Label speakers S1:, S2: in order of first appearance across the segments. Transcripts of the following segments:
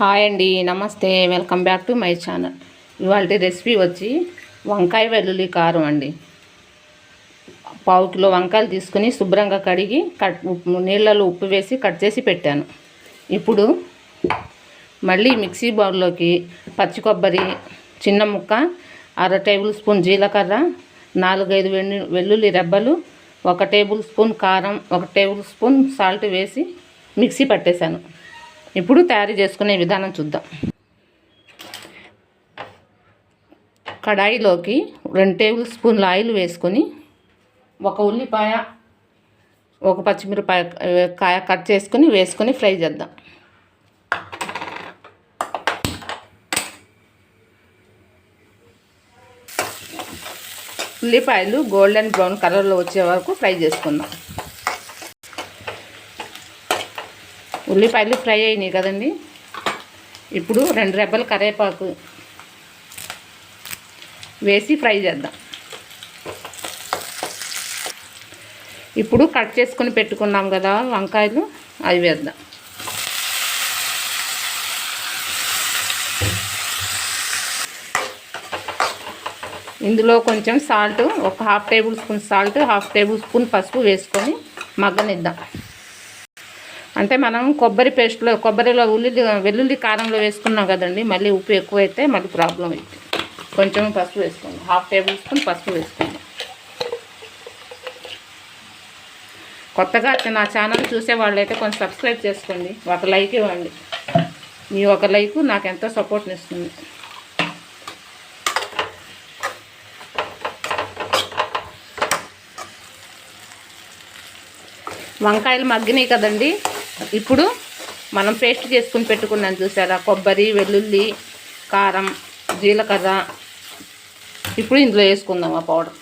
S1: Hi అండి నమస్తే welcome back to my channel. ఇవాళ రెసిపీ వచ్చి వంకాయ వెల్లుల్లి కారం అండి. పావు కిలో వంకాయలు తీసుకుని శుభ్రంగా కడిగి కట్ నీళ్ళలో ఉప్పు వేసి కట్ చేసి పెట్టాను. ఇప్పుడు మళ్ళీ మిక్సీ బౌల్లోకి పచ్చి కొబ్బరి చిన్న ముక్క అర టేబుల్ స్పూన్ జీలకర్ర నాలుగైదు వెల్లు వెల్లుల్లి రెబ్బలు ఒక టేబుల్ స్పూన్ కారం ఒక టేబుల్ స్పూన్ సాల్ట్ వేసి మిక్సీ పట్టేశాను. ఇప్పుడు తయారు చేసుకునే విధానం చూద్దాం. కడాయిలోకి రెండు టేబుల్ స్పూన్ల ఆయిల్ వేసుకొని ఒక ఉల్లిపాయ ఒక పచ్చిమిరపాయ కాయ కట్ చేసుకొని వేసుకొని ఫ్రై చేద్దాం. ఉల్లిపాయలు గోల్డెన్ బ్రౌన్ కలర్లో వచ్చే వరకు ఫ్రై చేసుకుందాం. ఉల్లిపాయలు ఫ్రై అయినాయి కదండి. ఇప్పుడు రెండు రెబ్బలు కరివేపాకు వేసి ఫ్రై చేద్దాం. ఇప్పుడు కట్ చేసుకుని పెట్టుకున్నాం కదా వంకాయలు అవి వేద్దాం. ఇందులో కొంచెం సాల్ట్ ఒక half tablespoon salt half tablespoon పసుపు వేసుకొని మగ్గనిద్దాం. అంటే మనం కొబ్బరి పేస్ట్లో కొబ్బరిలో ఉల్లి వెల్లుల్లి కారంలో వేసుకున్నాం కదండి మళ్ళీ ఉప్పు ఎక్కువైతే మళ్ళీ ప్రాబ్లం అవుతుంది కొంచెం పసుపు వేసుకోండి. హాఫ్ టేబుల్ స్పూన్ పసుపు వేసుకోండి. కొత్తగా నా ఛానల్ చూసే వాళ్ళైతే కొంచెం సబ్స్క్రైబ్ చేసుకోండి. ఒక లైక్ ఇవ్వండి. మీ ఒక లైక్ నాకు ఎంతో సపోర్ట్ని ఇస్తుంది. వంకాయలు మగ్గినాయి కదండి. ఇప్పుడు మనం పేస్ట్ చేసుకుని పెట్టుకున్నాం చూసారా? కొబ్బరి వెల్లుల్లి కారం జీలకర్ర. ఇప్పుడు ఇందులో వేసుకుందాం ఆ పౌడర్.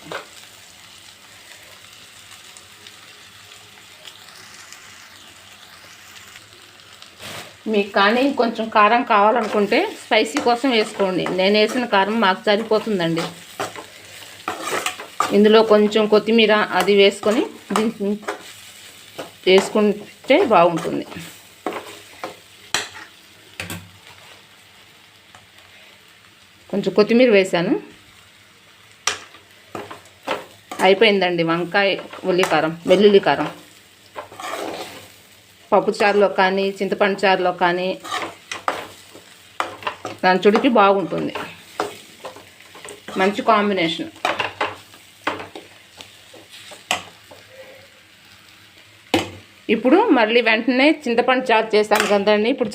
S1: మీకు కానీ కొంచెం కారం కావాలనుకుంటే స్పైసీ కోసం వేసుకోండి. నేను వేసిన కారం మాకు సరిపోతుందండి. ఇందులో కొంచెం కొత్తిమీర అది వేసుకొని వేసుకుని వేసుకుంటే బాగుంటుంది. కొంచెం కొత్తిమీర వేసాను. అయిపోయిందండి వంకాయ ఉల్లికారం వెల్లుల్లి కారం పప్పు చారులో కానీ చింతపండు చారులో కానీ దాని చుడికి బాగుంటుంది. మంచి కాంబినేషన్. ఇప్పుడు మళ్ళీ వెంటనే చింతపండు చారు చేస్తాను కదండి. ఇప్పుడు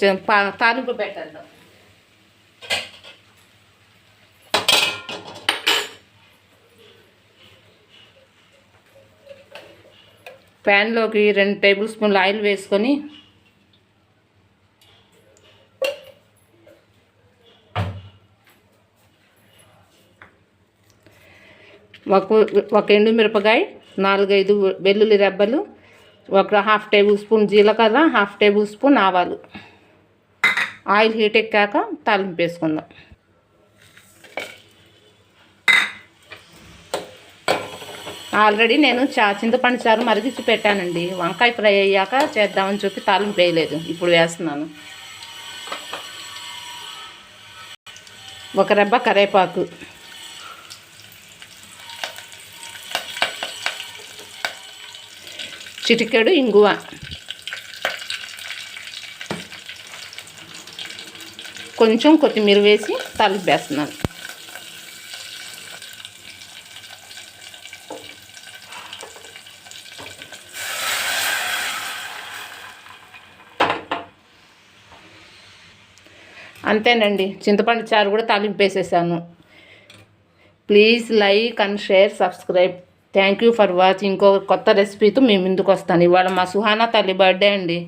S1: తాలింపు పెట్టేద్దాం. ప్యాన్లోకి రెండు టేబుల్ స్పూన్లు ఆయిల్ వేసుకొని ఒక ఒక ఎండుమిరపకాయ నాలుగైదు వెల్లుల్లి రెబ్బలు ఒక హాఫ్ టేబుల్ స్పూన్ జీలకర్ర హాఫ్ టేబుల్ స్పూన్ ఆవాలు. ఆయిల్ హీట్ ఎక్కాక తాలింపు వేసుకుందాం. ఆల్రెడీ నేను చా చింతపండు చారు మరిగించి పెట్టానండి. వంకాయ ఫ్రై అయ్యాక చేద్దామని చెప్పి తాలింపు వేయలేదు. ఇప్పుడు వేస్తున్నాను. ఒక రెబ్బ కరేపాకు. చిటికెడు ఇంగువ. కొంచెం కొత్తిమీర వేసి తాలింపు అంతేనండి చింతపండు చారు కూడా తాలింపేసేసాను please like and share subscribe. Thank you for watching ఇంకో కొత్త రెసిపీతో మేము ముందుకు వస్తాను ఇవాళ మా సుహానా తల్లి బర్త్డే అండి.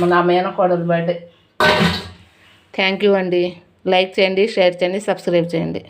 S1: మా నా మేనకోడలు బర్త్డే థ్యాంక్ యూ అండి. లైక్ చేయండి షేర్ చేయండి సబ్స్క్రైబ్ చేయండి.